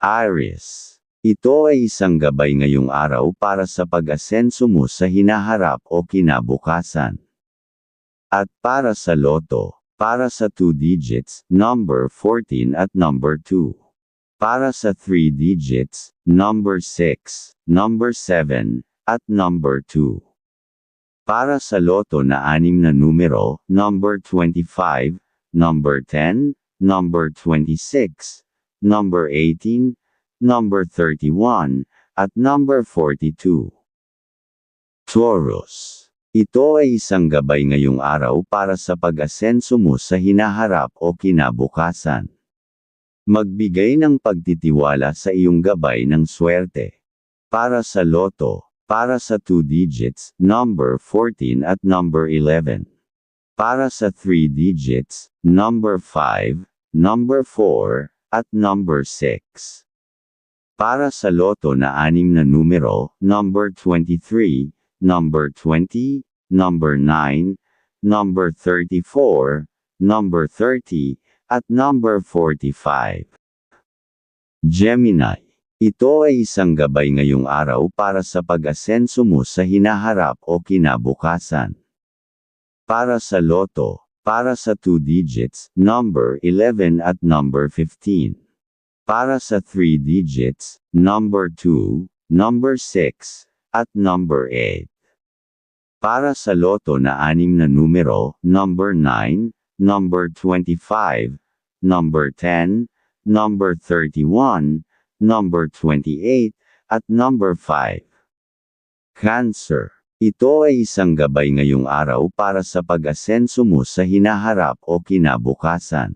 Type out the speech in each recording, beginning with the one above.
Aries. Ito ay isang gabay ngayong araw para sa pag-asenso mo sa hinaharap o kinabukasan. At para sa loto, para sa 2 digits, number 14 at number 2. Para sa 3 digits, number 6, number 7, at number 2. Para sa loto na anim na numero, number 25, number 10, number 26, number 18, number 31, at number 42. Taurus. Ito ay isang gabay ngayong araw para sa pag-asenso mo sa hinaharap o kinabukasan. Magbigay ng pagtitiwala sa iyong gabay ng swerte. Para sa loto, para sa 2 digits, number 14 at number 11. Para sa 3 digits, number 5, number 4, at number 6. Para sa loto na anim na numero, number 23, number 20, number 9, number 34, number 30, at number 45. Gemini. Ito ay isang gabay ngayong araw para sa pag-asenso mo sa hinaharap o kinabukasan. Para sa loto, para sa 2 digits, number 11 at number 15. Para sa 3 digits, number 2, number 6, at number 8. Para sa loto na anim na numero, number 9, number 25, number 10, number 31, number 28, at number 5. Cancer. Ito ay isang gabay ngayong araw para sa pag-asenso mo sa hinaharap o kinabukasan.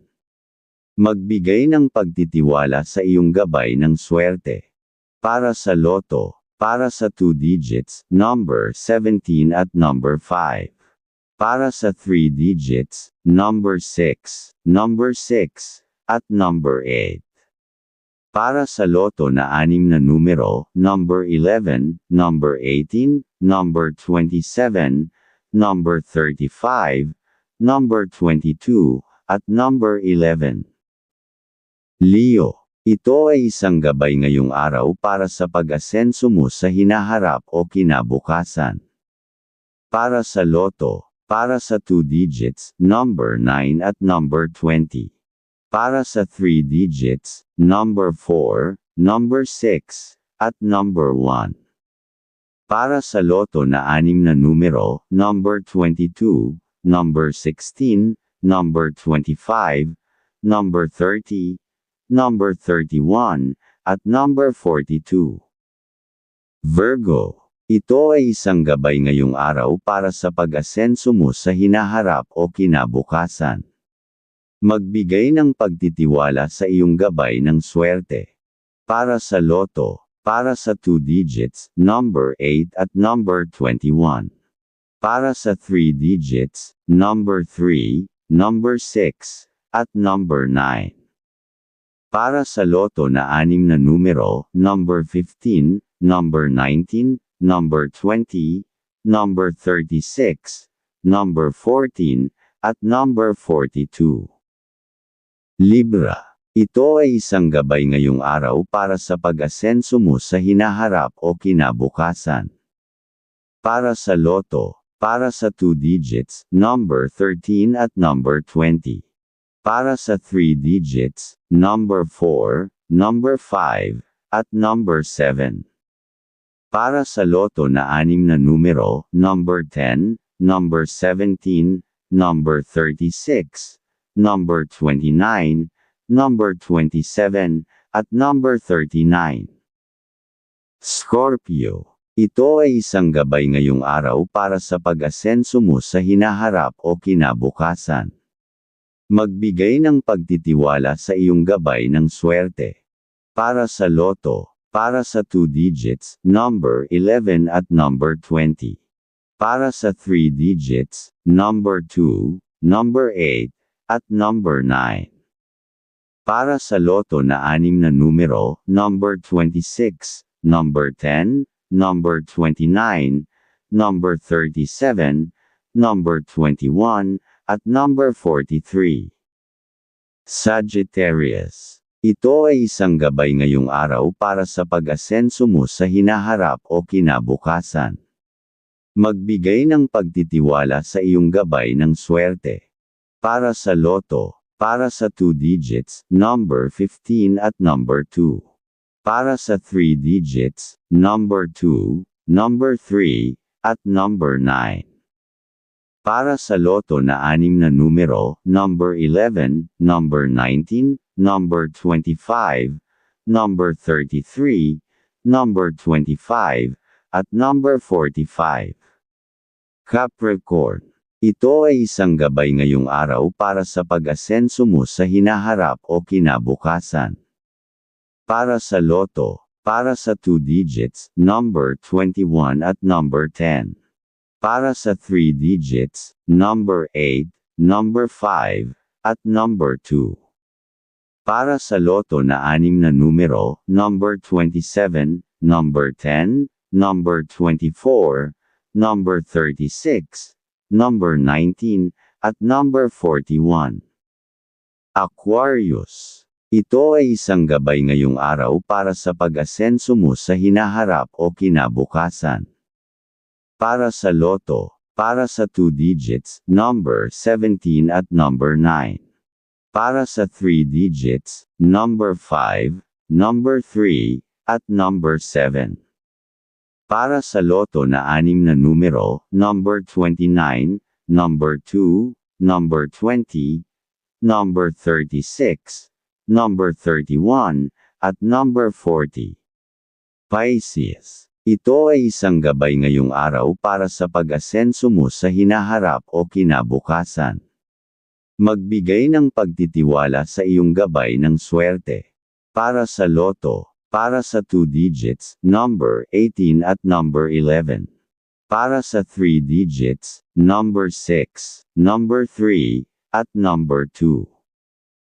Magbigay ng pagtitiwala sa iyong gabay ng swerte. Para sa loto, para sa 2 digits, number 17 at number 5. Para sa 3 digits, number 6, number 6, at number 8. Para sa loto na anim na numero, number 11, number 18, number 27, number 35, number 22, at number 11. Leo, ito ay isang gabay ngayong araw para sa pag-asenso mo sa hinaharap o kinabukasan. Para sa loto, para sa 2 digits, number 9 at number 20. Para sa 3 digits, number 4, number 6, at number 1. Para sa loto na anim na numero, number 22, number 16, number 25, number 30, number 31, at number 42. Virgo. Ito ay isang gabay ngayong araw para sa pag-asenso mo sa hinaharap o kinabukasan. Magbigay ng pagtitiwala sa iyong gabay ng swerte. Para sa loto, para sa 2 digits, number 8 at number 21. Para sa 3 digits, number 3, number 6, at number 9. Para sa loto na anim na numero, number 15, number 19, number 20, number 36, number 14, at number 42. Libra ito ay isang gabay ngayong araw para sa pag-asenso mo sa hinaharap o kinabukasan. Para sa loto, para sa 2 digits, number 13 at number 20. Para sa 3 digits, number 4, number 5, at number 7. Para sa loto na anim na numero, number 10, number 17, number 36, number 29, number 27, at number 39. Scorpio. Ito ay isang gabay ngayong araw para sa pag-asenso mo sa hinaharap o kinabukasan. Magbigay ng pagtitiwala sa iyong gabay ng swerte. Para sa loto, para sa 2 digits, number 11 at number 20. Para sa 3 digits, number 2, number 8, at number 9. Para sa loto na anim na numero, number 26, number 10, number 29, number 37, number 21, at number 43. Sagittarius. Ito ay isang gabay ngayong araw para sa pag-asenso mo sa hinaharap o kinabukasan. Magbigay ng pagtitiwala sa iyong gabay ng swerte. Para sa loto, para sa 2 digits, number 15 at number 2. Para sa 3 digits, number 2, number 3, at number 9. Para sa loto na anim na numero, number 11, number 19, number 25, number 33, number 25, at number 45. Capricorn. Ito ay isang gabay ngayong araw para sa pag-asenso mo sa hinaharap o kinabukasan. Para sa loto, para sa 2 digits, number 21 at number 10. Para sa 3 digits, number 8, number 5, at number 2. Para sa loto na anim na numero, number 27, number 10, number 24, number 36, number 19, at number 41. Aquarius. Ito ay isang gabay ngayong araw para sa pag-asenso mo sa hinaharap o kinabukasan. Para sa loto, para sa 2 digits, number 17 at number 9. Para sa 3 digits, number 5, number 3, at number 7. Para sa loto na anim na numero, number 29, number 2, number 20, number 36, number 31, at number 40. Pisces. Ito ay isang gabay ngayong araw para sa pag-asenso mo sa hinaharap o kinabukasan. Magbigay ng pagtitiwala sa iyong gabay ng swerte. Para sa loto, para sa 2 digits, number 18 at number 11. Para sa 3 digits, number 6, number 3, at number 2.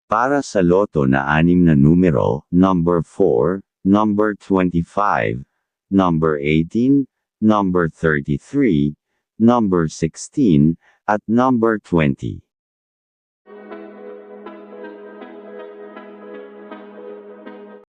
Para sa loto na anim na numero, number 4, number 25, number 18, number 33, number 16, at number 20.